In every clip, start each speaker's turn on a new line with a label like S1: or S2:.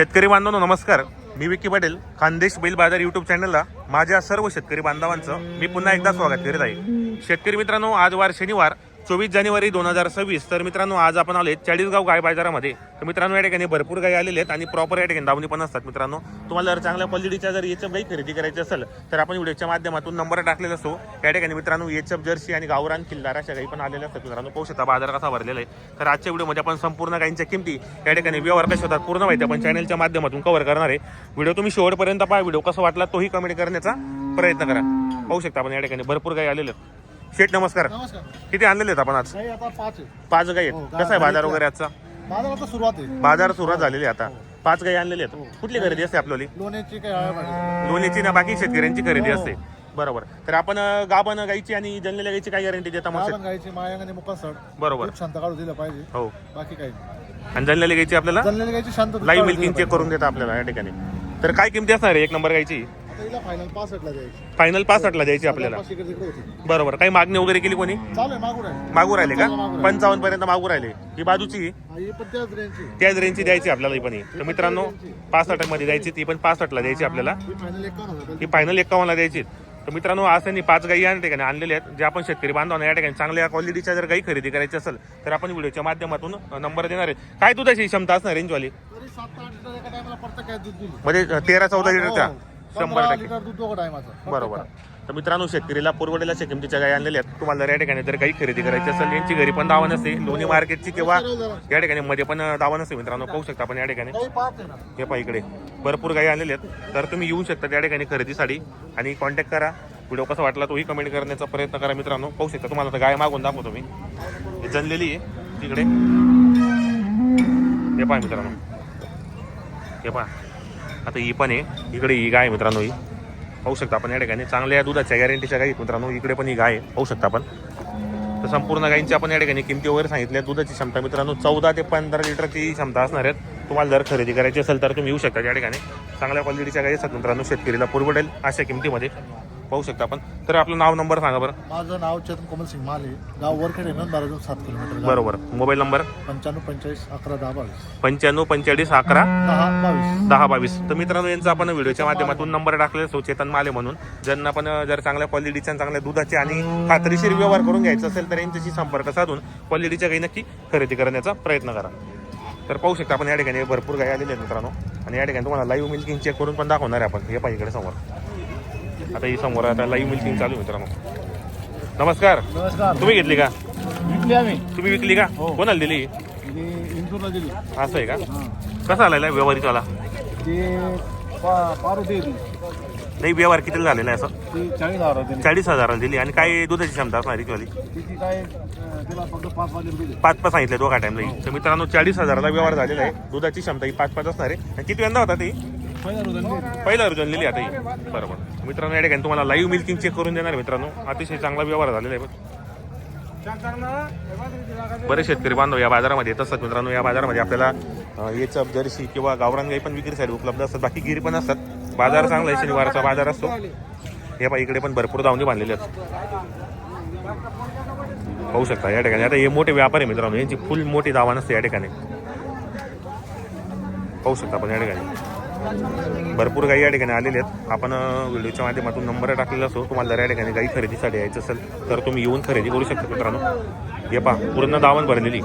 S1: शेतकरी बांधवांनो नमस्कार. मी विकी पटेल खानदेश बैल बाजार युट्यूब चॅनलला माझ्या सर्व शेतकरी बांधवांचं मी पुन्हा एकदा स्वागत करीत आहे. शेतकरी मित्रांनो आज वार शनिवार. चोवीस जानेवारी दोन हजार सव्वीस. तर मित्रांनो आज आपण आलोय चाळीसगाव गाय बाजारामध्ये. तर मित्रांनो या ठिकाणी भरपूर गायी आलेले आहेत आणि प्रॉपर या ठिकाणी दावणी पण असतात मित्रांनो. तुम्हाला जर चांगल्या क्वालिटीच्या जर एचप गाई खरेदी करायची असेल तर आपण व्हिडिओच्या माध्यमातून नंबर टाकलेला असतो. या ठिकाणी मित्रांनो एचप जर्सी आणि गावरान किल्लार अशा गाई पण आलेल्या असतात मित्रांनो. पाहू शकता बाजार कसा भरलेला आहे. तर आजच्या व्हिडिओमध्ये आपण संपूर्ण गायींच्या किमती या ठिकाणी व्यवहार कसे होतात पूर्ण माहिती आपण चॅनलच्या माध्यमातून कव्हर करणार आहे. व्हिडिओ तुम्ही शेवटपर्यंत पहा. व्हिडिओ कसा वाटला तोही कमेंट करण्याचा प्रयत्न करा. पाहू शकता आपण या ठिकाणी भरपूर गाई आलेले आहेत. शेठ नमस्कार.
S2: नमस्कार.
S1: किती आणलेले आहेत आपण आज?
S2: नाही आता पाच आहे
S1: पाच गाई
S2: हो,
S1: आहेत.
S2: गा-
S1: कसा आहे बाजार वगैरे आजचा?
S2: माझा आता सुरुवात आहे.
S1: बाजार सुरुवात झालेली आहे आता. पाच गाई आणलेली आहेत. कुठली खरेदी असते आपल्याला
S2: लोण्याची काही पाहिजे
S1: लोणीची ना बाकी शेतकऱ्यांची खरेदी
S2: हो.
S1: असते बरोबर. तर आपण अं, गाभण गाईची आणि जन्मलेल्या गाईची काय गॅरंटी देता मग
S2: मालण गायची मायांग आणि मुका सड.
S1: बरोबर.
S2: शांत काढू दिलं पाहिजे.
S1: हो.
S2: बाकी काही नाही.
S1: आणि जन्मलेल्या गाईची आपल्याला?
S2: गायची शांत
S1: लाईव्ह मिल्किंग चेक करून देता आपल्याला या ठिकाणी. तर काय किमती असणार आहे एक नंबर गायची
S2: फायनल पासष्टला द्यायची.
S1: फायनल पासष्टला द्यायची आपल्याला.
S2: पाचशे इकडे तिकडे होती.
S1: बरोबर. काही मागणी वगैरे केली कोणी?
S2: चालू आहे मागून आहे
S1: मागू राहिले का. पंचावन्न पर्यंत मागू राहिले. ही बाजूची?
S2: हा, ही पण त्याच रेंजची
S1: त्याच रेंजची द्यायची आपल्याला ही पण ही. तर मित्रांनो पासष्टमध्ये द्यायची ती पण पासष्टला द्यायची आपल्याला.
S2: ही फायनल एक हजार
S1: ही फायनल एकावन्नला द्यायची. तर मित्रांनो आज त्यांनी पाच गायी या ठिकाणी आणलेल्या आहेत. जे आपण शेतकरी बांधवांना या ठिकाणी चांगल्या क्वालिटीच्या जर गाई खरेदी करायची असेल तर आपण व्हिडिओच्या माध्यमातून नंबर देणार आहे काय दुधाची क्षमता असणार रेंजवाली
S2: तरी सात आठ लिटर एका टायमाला प्रत्येक गाय दूध दिली.
S1: म्हणजे तेरा चौदा लिटरच्या शंभर टक्के.
S2: लिटर दूध दोघं टायमाचं.
S1: बरोबर. तर मित्रांनो शेतकरीला पुरवडेल्या किमतीच्या गाय आणलेल्या आहेत. तुम्हाला जर या ठिकाणी जर काही खरेदी करायची असेल यांची घरी पण दावा नसते लोणी मार्केटची किंवा या ठिकाणी मध्ये पण दावा नसते मित्रांनो. पाहू शकता आपण या ठिकाणी.
S2: काही पाहत आहे ना.
S1: हे पहा इकडे. भरपूर गायी आणलेले आहेत. तर तुम्ही येऊ शकता त्या ठिकाणी खरेदीसाठी आणि कॉन्टॅक्ट करा. व्हिडिओ कसा वाटला तोही कमेंट करण्याचा प्रयत्न करा मित्रांनो. पाहू शकता तुम्हाला आता गाय मागून दाखवतो मी. ही जनलेली आहे. तिकडे हे पहा मित्रांनो. हे पहा. आता ही पण आहे. इकडे ही गाय मित्रांनो ही. पाहू शकता आपण या ठिकाणी. चांगल्या दुधाच्या गॅरंटीच्या गाई मित्रांनो. इकडे पण ही गाय पाहू शकता आपण. तर संपूर्ण गायींची आपण या ठिकाणी किमती वगैरे सांगितल्या. दुधाची क्षमता मित्रांनो चौदा ते पंधरा लिटरची क्षमता असणार आहेत. तुम्हाला जर खरेदी करायची असेल तर तुम्ही येऊ शकता या ठिकाणी. चांगल्या क्वालिटीच्या गायी असतात मित्रांनो. शेतकरीला पुरवडेल अशा किमतीमध्ये. पाहू शकता आपण. तर आपलं नाव नंबर सांगा बरं.
S2: माझं नाव चेतन कोमल सिंग माले. गाव वरखेड आहे बाराजून सात किलोमीटर गाव.
S1: बरोबर. Mobile number?
S2: पंच्याण्णव पंचेचाळीस अकरा दहा बावीस.
S1: पंच्याण्णव पंचेचाळीस अकरा
S2: दहा बावीस.
S1: दहा बावीस. तर मित्रांनो यांचा आपण व्हिडिओच्या माध्यमातून नंबर टाकलेला असतो चेतन माले म्हणून. ज्यांना पण जर चांगल्या क्वालिटीच्या आणि चांगल्या दुधाचे आणि खात्रीशीर व्यवहार करून घ्यायचा असेल तर यांच्याशी संपर्क साधून क्वालिटीच्या काही नक्की खरेदी करण्याचा प्रयत्न करा. तर पाहू शकता आपण या ठिकाणी भरपूर गाय आलेले आहेत मित्रांनो. आणि या ठिकाणी तुम्हाला लाईव्ह मिल्किंग चेक करून पण दाखवणार आहे आपण. हे पाहिजे इकडे समोर. आता ही समोर आता लाईव्ह मिल्किंग चालू आहे मित्रांनो. नमस्कार.
S2: नमस्कार.
S1: तुम्ही घेतली का?
S2: विकली आम्ही.
S1: तुम्ही विकली का?
S2: हो.
S1: कोणाला दिली?
S2: इंदूरला दिली.
S1: असं आहे का? कसा आलेला आहे व्यवहारीचाला
S2: ते पारुटी
S1: नाही व्यवहार किती झालेला आहे असं?
S2: ती चाळीस हजार दिली.
S1: चाळीस हजाराला दिली. आणि काय दुधाची क्षमता असणार तिची वाली
S2: तिची काय तिला फक्त पाच वाजे
S1: पाच पाच सांगितले दोघा टाइमला तर मित्रांनो चाळीस हजाराला व्यवहार झालेला आहे. दुधाची क्षमता ही पाच पाच असणार आहे. आणि किती यंदा होता ती?
S2: पहिला रुजन
S1: पहिला आता ही. बरोबर मित्रांनो या ठिकाणी तुम्हाला लाईव्ह मिल्किंग चेक करून देणार मित्रांनो. अतिशय चांगला व्यवहार झालेला आहे बरेच शेतकरी बांधव या बाजारामध्ये येत असतात. मित्रांनो या बाजारामध्ये आपल्याला याचं जर्सी किंवा गावरान गाई पण विक्रीसाठी उपलब्ध असतात. बाकी गिरी पण असतात. बाजार चांगला आहे शनिवारचा बाजार असतो. हे पहा इकडे पण भरपूर दावणी बांधलेले असतात पाहू शकता या ठिकाणी. आता हे मोठे व्यापारी आहे मित्रांनो. यांची फुल मोठी दावा नसते या ठिकाणी. पाहू शकता आपण या ठिकाणी. भरपूर गाई या ठिकाणी आलेले आहेत. आपण व्हिडिओच्या माध्यमातून नंबर टाकलेला असतो तुम्हाला जर या ठिकाणी गाई खरेदीसाठी यायचं असेल तर तुम्ही येऊन खरेदी करू शकता मित्रांनो. हे पहा पूर्ण दावण भरलेली.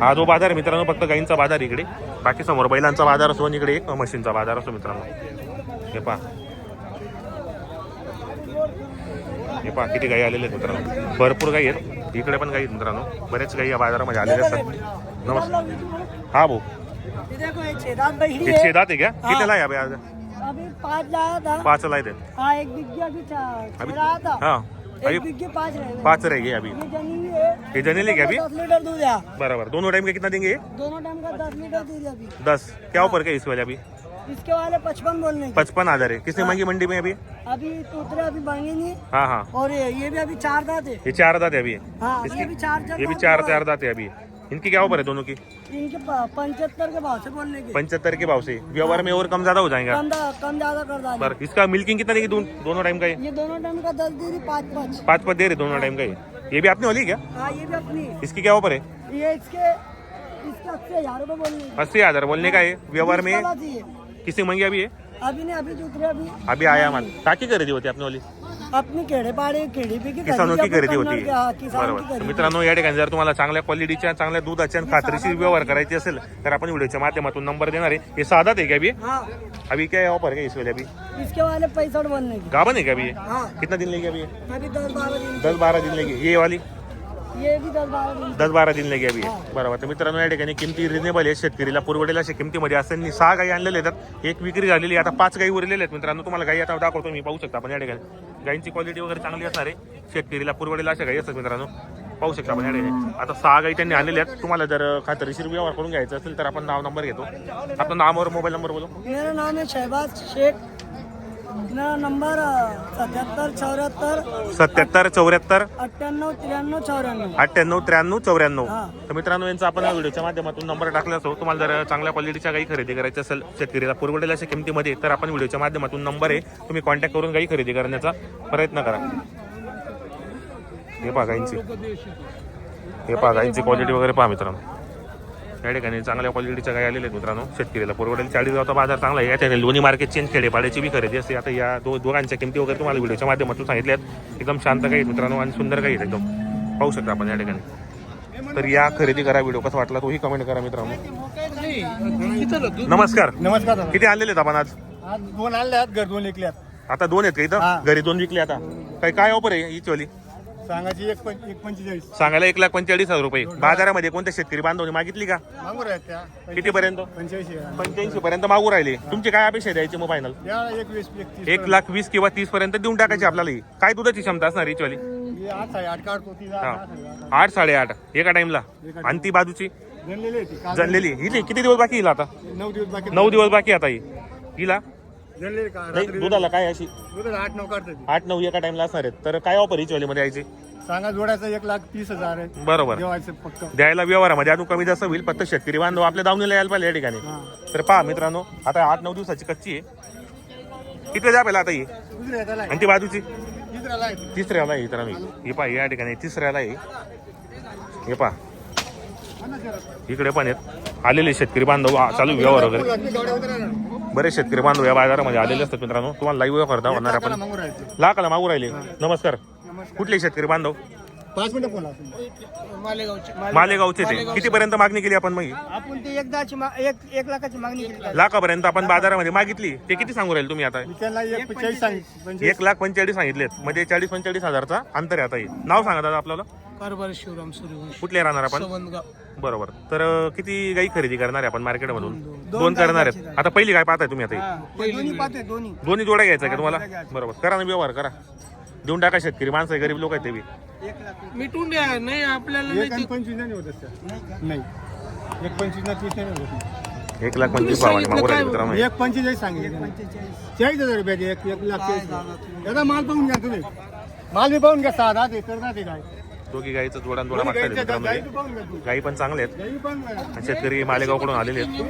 S1: हा जो बाजार आहे मित्रांनो फक्त गाईंचा बाजार इकडे. बाकी समोर बैलांचा बाजार असतो आणि इकडे एक मशीनचा बाजार असतो मित्रांनो. हे पहा. हे पहा किती गाई आलेले आहेत मित्रांनो. भरपूर गाई आहेत. इकडे पण गाई आहेत मित्रांनो. बरेच गाई या बाजारामध्ये आलेल्या असतात. नमस्कार. हा भाऊ.
S3: देखो ये छेदात बहिरी
S1: हे।
S3: है
S1: छेदात आहे का कितीला आहे अभि आज?
S3: अभी पाँच लाया था।
S1: पाच ला आहे
S3: हाँ एक बिग्गी अभी
S1: अभी
S3: था।
S1: हाँ अभी
S3: बिग्गी पाँच रहे
S1: पाच रहेगी अभी।
S3: ये जनी है।
S1: ये क्या अभी?
S3: दस लीटर दूध है।
S1: बराबर। दोनों टाइम का कितना देंगे?
S3: दोनों टाइम का दस लीटर दूध है अभी।
S1: दस। क्या ऊपर के इस वाले अभी?
S3: इसके वाले पचपन बोलने
S1: पचपन हज़ार है किसने मांगी मंडी में अभी?
S3: अभी तोतरे अभी मांगे नहीं।
S1: हाँ हाँ।
S3: और ये ये भी अभी चार दाते है।
S1: ये चार दाते अभी।
S3: हाँ
S1: इसकी-
S3: ये भी चार चार
S1: ये भी चार चार दाते अभी। इनकी क्या ऊपर है दोनों की?
S3: इनके पंचहत्तर के भाव से बोलने के।
S1: पंचहत्तर के भाव से। व्यवहार में और कम ज़्यादा हो जाएगा?
S3: कम कम ज़्यादा कर
S1: पर इसका मिल्किंग कितना देगी? दोनों टाइम का ये?
S3: ये दोनों टाइम का दस दे रही पाँच पाँच।
S1: पाँच पद दे रहे दोनों टाइम का ये। ये भी आपने वाली क्या?
S3: हाँ ये भी अपनी।
S1: इसकी क्या ऊपर है?
S3: ये इसके इसके अस्सी हज़ार बोलने
S1: अस्सी हज़ार बोलने का है व्यवहार में किसी मंगी अभी है
S3: अभी नहीं अभी जो उतरे अभी
S1: अभी आया माल। टाकी खरेदी होती आपली वाली?
S3: अपनी खेडे पाडे खेडी पिकी
S1: किसानों की खरेदी होती बरोबर।
S3: की
S1: मित्रांनो या ठिकाणी जर तुम्हाला चांगल्या क्वालिटीच्या चांगल्या दुधाच्या आणि खात्रीशीर व्यवहार करायचे असेल तर आपण व्हिडिओच्या माध्यमातून नंबर देणार आहे. हे साधा आहे का अभी
S3: हाँ.
S1: अभी क्या ऑफर है इस वाले अभी
S3: इसके वाले पैंसठ बोलने की
S1: गाबन है. क्या अभी कितना दिन लेगी अभी?
S3: दस बारह दिन.
S1: दस बारा दिन लेगी. ये वाली?
S3: ये भी दस बारह दिन
S1: दस बारा दिन लेगी अभी. बरोबर. तर मित्रांनो या ठिकाणी किमती रिजनेबल आहे शेतकरीला पुरवडेल अशा किमतीमध्ये असताना सहा गाई आणलेल्या आहेत. एक विक्री झालेली आहे. आता पाच गाई उरलेल्या आहेत. मित्रांनो तुम्हाला गाई आता दाखवतो. मी पाहू शकता आपण या ठिकाणी. गाईंची क्वालिटी वगैरे चांगली असणार आहे. शेतकरीला पुरवडेल अशा गाई असतात मित्रांनो. पाहू शकता आपण या ठिकाणी. आता सहा गाई त्यांनी आणलेल्या आहेत. तुम्हाला जर खात्रीशीर व्यवहार करून घ्यायचा असेल तर आपण नाव नंबर घेतो. आपलं नाव और मोबाईल नंबर बोलो.
S3: मेरा नाम है शहबाज शेख. नंबर सत्याहत्तर चौहत्तर
S1: सत्याहत्तर चौऱ्याहत्तर.
S3: अठ्ठ्याण्णव त्र्याण्णव चौऱ्याण्णव.
S1: अठ्ठ्याण्णव त्र्याण्णव चौऱ्याण्णव. तर मित्रांनो यांचा आपण व्हिडिओच्या माध्यमातून नंबर टाकला असो. तुम्हाला जर चांगल्या क्वालिटीच्या गाई खरेदी करायची असेल शेतकरीला पुरवडेल अशा किमतीमध्ये तर आपण व्हिडिओच्या माध्यमातून नंबर आहे. तुम्ही कॉन्टॅक्ट करून गाई खरेदी करण्याचा प्रयत्न करा. हे पहा गाईंची. हे पहा गाईंची क्वालिटी वगैरे पहा मित्रांनो. या ठिकाणी चांगल्या क्वालिटीच्या गाय आलेल्या आहेत मित्रांनो शेतकरीला. पुरवडेल चाळीस गावचा बाजार चांगला आहे. या ठिकाणी लोणी मार्केटची आणि खेडेपाड्याची बी खरेदी असते आता या दो दोघांच्या किमती वगैरे तुम्हाला व्हिडिओच्या माध्यमातून सांगितल्यात. एकदम शांत काही मित्रांनो आणि सुंदर काही आहेत एकदम. पाहू शकता आपण या ठिकाणी. तर या खरेदी करा व्हिडिओ कसा वाटला तोही कमेंट करा मित्रांनो. नमस्कार.
S2: नमस्कार.
S1: किती आणलेले आहेत आपण आज?
S2: आज दोन आणले आहेत घर दोन विकल्यात.
S1: आता दोन आहेत का इथं. घरी दोन विकले आता. काही काय ऑफर आहे हिची वाली?
S2: सांगायची एक एक पंचेचाळीस.
S1: सांगायला एक लाख पंचेचाळीस हजार रुपये. बाजारामध्ये कोणत्या शेतकरी बांधवने मागितली का?
S2: मागू आहेत त्या.
S1: किती पर्यंत
S2: पंच्याऐंशी
S1: पंच्याऐंशी पर्यंत मागू राहिले. तुमची काय अपेक्षा आहे द्यायची मग फायनल
S2: या एक वीस एकतीस
S1: एक लाख वीस किंवा तीस पर्यंत देऊन टाकायची आपल्याला ही. काय दुधाची क्षमता असणार वाली?
S2: ही आठ साडे आठ काढतो ती. आठ साडेआठ.
S1: आठ. साडेआठ एका टाइमला आणि ती बाजूची?
S2: जनलेली आहे ती काल
S1: जनलेली. हिची किती दिवस बाकी हिला आता?
S2: नऊ दिवस बाकी
S1: नऊ दिवस बाकी आता ही. हिला?
S2: जनलेली का
S1: नाही
S2: रात्री
S1: दुधाला काय अशी
S2: दुधाला आठ नऊ काढते ती.
S1: आठ नऊ एका टाइमला असणार आहेत. तर काय ऑफर हिची वालीमध्ये यायची
S2: सांगा जोडायचं एक लाख तीस हजार आहे.
S1: बरोबर.
S2: जेवायचं फक्त.
S1: द्यायला व्यवहारामध्ये अजून कमी जास्त होईल फक्त शेतकरी बांधव आपल्या दावणीला यायला पाहिजे या ठिकाणी.
S2: हा.
S1: तर पहा मित्रांनो आता आठ नऊ दिवसाची कच्ची आहे. किती जा पहिला आता ही.
S2: दुसऱ्या त्याला आहे.
S1: आणि ती बाजूची.
S2: तिसऱ्याला आहे.
S1: तिसऱ्याला आहे मित्रांनो ही. पहा या ठिकाणी तिसऱ्याला आहे. हे पहा. इकडे पण आहेत. आलेले शेतकरी बांधव आ, चालू व्यवहार वगैरे.
S2: गाड्या उतरा
S1: बरेच शेतकरी बांधव या बाजारामध्ये आलेले असतात मित्रांनो. तुम्हाला लाईव्ह व्यवहार दाखवणार आपण. लाखाला मागू राहिले. नमस्कार. कुठले शेतकरी बांधव?
S2: पाच मिनिटं फोन असेल.
S3: मालेगावचे.
S1: मालेगावचे. ते कितीपर्यंत मागणी केली आपण मग?
S3: आपण ते एकदाची एक एक लाखाची मागणी केली.
S1: लाखापर्यंत आपण बाजारामध्ये मागितली. ते किती सांगू राहील तुम्ही आता?
S2: मी त्यांना एक
S1: लाख पंचेचाळीस सांगितलेत. म्हणजे चाळीस पंचेचाळीस हजारचा अंतर आहे आता हे. नाव सांगा दादा आपल्याला.
S3: कारभार शिवराम सूर्यवंशी.
S1: कुठले राहणार आपण? बरोबर. तर अं, किती गाई खरेदी करणार आहे आपण मार्केटमधून? दोन करणार आहेत. आता पहिली काय पाहताय तुम्ही आता. ही?
S3: दोन्ही पाहते दोन्ही.
S1: दोन्ही जोड्या घ्यायचा का तुम्हाला? बरोबर. करा ना व्यवहार करा. देऊन टाका शेतकरी. माणसं आहे, गरीब लोक आहेत ते बी.
S3: मिटून द्या नाही आपल्याला
S2: एक आणि पंचवीस नाही होत असतं नाही एक पंचवीस ना तीस नाही होत
S1: एक लाख पंचवीस भावाने मागू राहिले मित्रांनो. हे.
S2: एक पंचेचाळीस सांगितलं चाळीस हजार रुपयाचे एक एक लाख चाळीस. हजार. दादा माल पाहून घ्या तुम्ही. माल बी पाहून घ्या सहा दहा ते तर ते काय
S1: दोघी गाईचं जोडा जोडा मागतात
S2: गाई
S1: हे. पण चांगले आहेत. शेतकरी मालेगावकडून आलेले आहेत.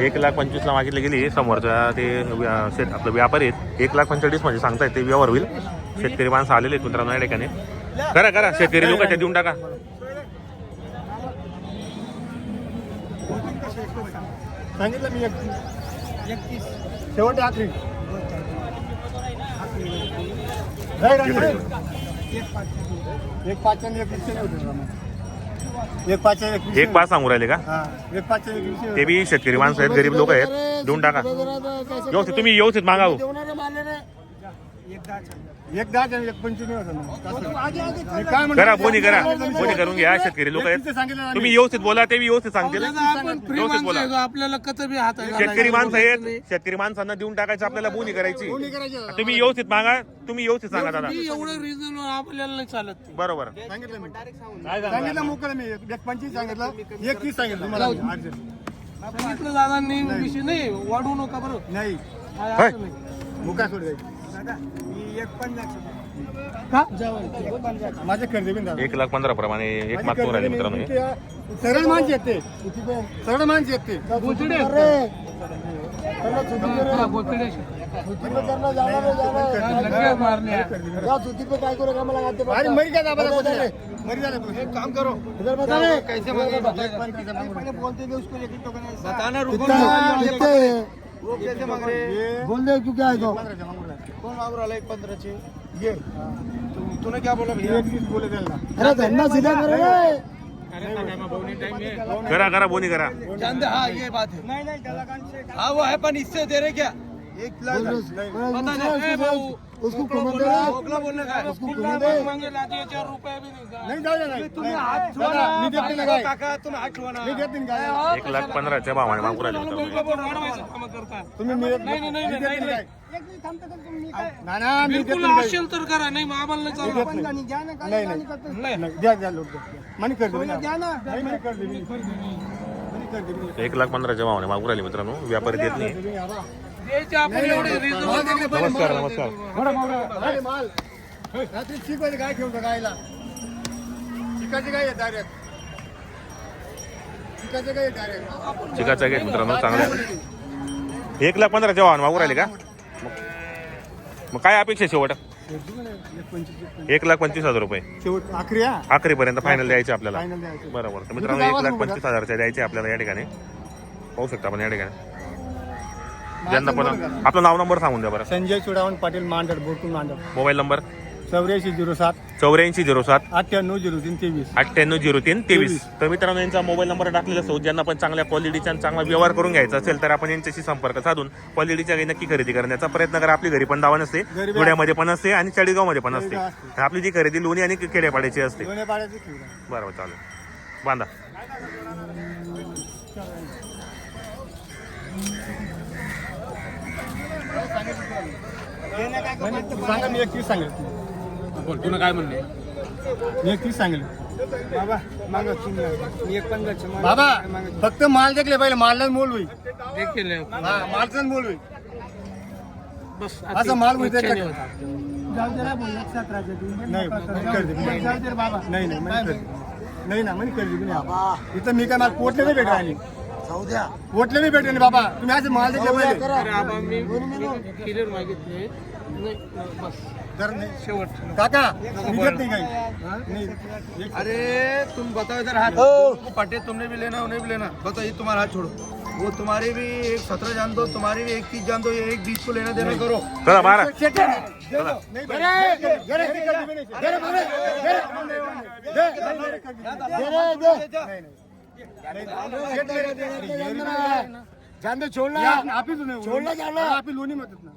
S1: एक लाख पंचवीसला मागितले गेली. समोरच्या ते व्या- शेत आपलं व्यापारी आहेत. एक लाख पंचेचाळीस म्हणजे सांगतायत ते व्यवहार होईल. शेतकरी माणसं आलेले आहेत मित्रांनो या ठिकाणी. करा करा. शेतकरी लोकांच्या देऊन टाका.
S2: सांगितलं मी एक
S3: एकतीस.
S2: शेवट आखरी. जाईल
S1: इकडे.
S2: आणि एक पाच आणि एक होते एक पाच आणि एक
S1: पाच सांगू राहिले का?
S2: हा एक पाच आणि एक वीसशे
S1: ते बी शेतकरी माणसं आहेत गरीब लोक आहेत. देऊन टाका. व्यवस्थित तुम्ही व्यवस्थित मागा हो.
S2: एक दहा एक पंचवीस नाही होतं ना. कसं? मी काय म्हणतो?
S1: करा बोनी करा बोनी करून घ्या शेतकरी लोक आहेत
S2: सांगितलं ना
S1: तुम्ही
S2: मी.
S1: व्यवस्थित बोला ते बी व्यवस्थित सांगतील
S3: आपण फ्री
S1: व्यवस्थित
S3: माणसं
S1: बोला
S3: आहे आपल्याला कत बी हात
S1: शेतकरी माणसं आहेत शेतकरी माणसांना देऊन टाकायचं आपल्याला बोनी करायची. तुम्ही व्यवस्थित मागा तुम्ही व्यवस्थित सांगा दादा
S3: एवढं रिझन आपल्याला नाही चालत ते.
S1: बरोबर
S2: सांगितलं मी सांगितलं मोकळं मी एक पंचवीस सांगितलं एक तीस सांगितलं तुम्हाला मी. अर्जंट.
S3: सांगितलं दादांनी विषय नाही वाढवू नका बरं
S2: नाही
S3: काय
S1: होय.
S3: असं नाही.
S2: मुका सोड जाईल
S3: का? जावं
S2: माझे खरेदी झाले.
S1: एक लाख पंधरा प्रमाणे एक
S2: माझी
S1: मागतो राहिले
S2: खरेदी
S1: मित्रांनो हे.
S2: सरळ माणसं आहेत ते सरळ माणसं आहेत ते
S3: गुजडे
S2: अरे मरी क्या मरी जा. एक काम करो. इधर बता रे कैसे मांगे? मैंने बोलते थे उसको लेकिन तो बताना रुको कितने वो कैसे मांग रहे बोल दे क्यों क्या है तो? कौन मांग रहा है एक पंद्रह चे ये तूने क्या बोला भैया? एक चीज बोले देना अरे सीधा करो
S1: करा करा बोनी करा.
S4: जानते हाँ ये बात है.
S3: नाही नाही
S4: हाँ वो है पण इससे दे रहे क्या?
S2: एक लाख
S4: पता नहीं.
S2: उसको
S4: बोलने का है
S2: उसको कमर दे।
S4: मांगे लाते चार रुपये भी। नहीं
S2: जाऊ
S4: तुम्ही हात छुआ
S2: दादा,
S4: ना
S2: मी देत नाही काय
S4: काका तुम्ही हात छुआ ना
S2: मी देत नाही काय
S1: एक लाख पंधराच्या भावाने मागू राहिले मित्रांनो
S4: काम करता.
S2: तुम्ही मी देत
S4: नाही, नाही,
S2: मी देत
S4: नाही,
S2: काय
S3: एक दिवस थांबतो का तुम्ही काय
S2: ना ना मी देत
S4: बिलकुल
S2: नाही काय.
S4: असेल तर करा नाही मग आम्हाला नाही
S2: मी
S4: चालणार
S2: देत नाही.
S3: आणि घ्या ना काय
S2: नाही,
S3: गाणी
S2: नाही.
S3: करतो.
S2: नाही, द्या द्या लोक द्या. मनी कर दे
S3: द्या ना.
S2: नाही, मनी कर दे मनी कर दे. मनी
S1: एक लाख पंधराच्या भावाने मागू राहिले मित्रांनो व्यापारी देत नाही.
S4: द्यायचे आपण एवढे
S1: नमस्कार नमस्कार
S2: मोठा मावळा. अरे माल. रात्री चिकवायची गाय ठेवतो गायला? चिकाची गाय आहे डायरेक्ट चिकाची गाय डायरेक्ट
S1: चिकाचा गेट मित्रांनो? चांगला एक लाख पंधराच्या भावाने मागू राहिले का? मग काय अपेक्षा शेवट? एक लाख पंचवीस हजार रुपये. आखरीपर्यंत फायनल द्यायचे आपल्याला. बरोबर. तर मित्रांनो एक लाख पंचवीस हजारच्या द्यायचे आपल्याला या ठिकाणी. पाहू शकता आपण या ठिकाणी. ज्यांना पण आपलं नाव नंबर सांगून द्या बरं.
S2: संजय चुडावण पाटील मांडर बोरकून मांडर
S1: मोबाईल नंबर?
S2: चौऱ्याऐंशी झिरो सात.
S1: चौऱ्याऐंशी झिरो सात.
S2: अठ्ठ्याण्णव झिरो तीन तेवीस.
S1: अठ्ठ्याण्णव झिरो तीन तेवीस. तर मित्रांनो यांचा मोबाईल नंबर टाकलेला असतो. ज्यांना पण चांगल्या क्वालिटीचा आणि चांगला व्यवहार करून घ्यायचा असेल तर आपण यांच्याशी संपर्क साधून क्वालिटीच्या गाई नक्की खरेदी करण्याचा प्रयत्न करा. आपली घरी पण दावा नसते धुळ्यामध्ये पण असते आणि चाळीसगावमध्ये पण असते. आपली जी खरेदी लोणी आणि खेड्यापाड्याची असते. बरोबर चालेल. बांधा.
S2: सांगा मी एकतीस सांगेल?
S4: बोल तुला काय म्हणणे
S2: मी एकतीस सांगेल.
S3: बाबा मागं मी एक पंधराचे
S2: बाबा फक्त माल देखले पहिले मालच मोल होईल.
S4: देखील
S2: हा मालच मोल होईल.
S4: बस
S2: असं माल होईल.
S3: जाऊ दे ना बोल एक सतराचे तुम्ही
S2: नाही मनी कर दे.
S3: जाऊ- जाऊ दे रे बाबा.
S2: नाही नाही मनी कर दे नाही ना मनी कर दे तुम्ही इथं मी काय माल पोटले नाही भेटणार आणि पोटले नाही भेटले बाबा. तुम्ही असं माल देखले पहिले
S4: मी क्लिअर मागितले. नाही बस. शेवट।
S2: काका मी देत नाही।
S4: अरे तुम बताओ इधर हाथ। पटे तुमने भी लेना उन्हें भी लेना। बताओ ये तुम्हारा हाथ छोड़ो। वो तुम्हारे भी एक सत्रह जान दो तुम्हारे भी एक तीस जान दो ये एक बीस को लेना देना करो।
S1: चला
S2: नाही. जान दे छोड़ना। आप ही छोड़ना जाना। आप ही लोनी मत इतना।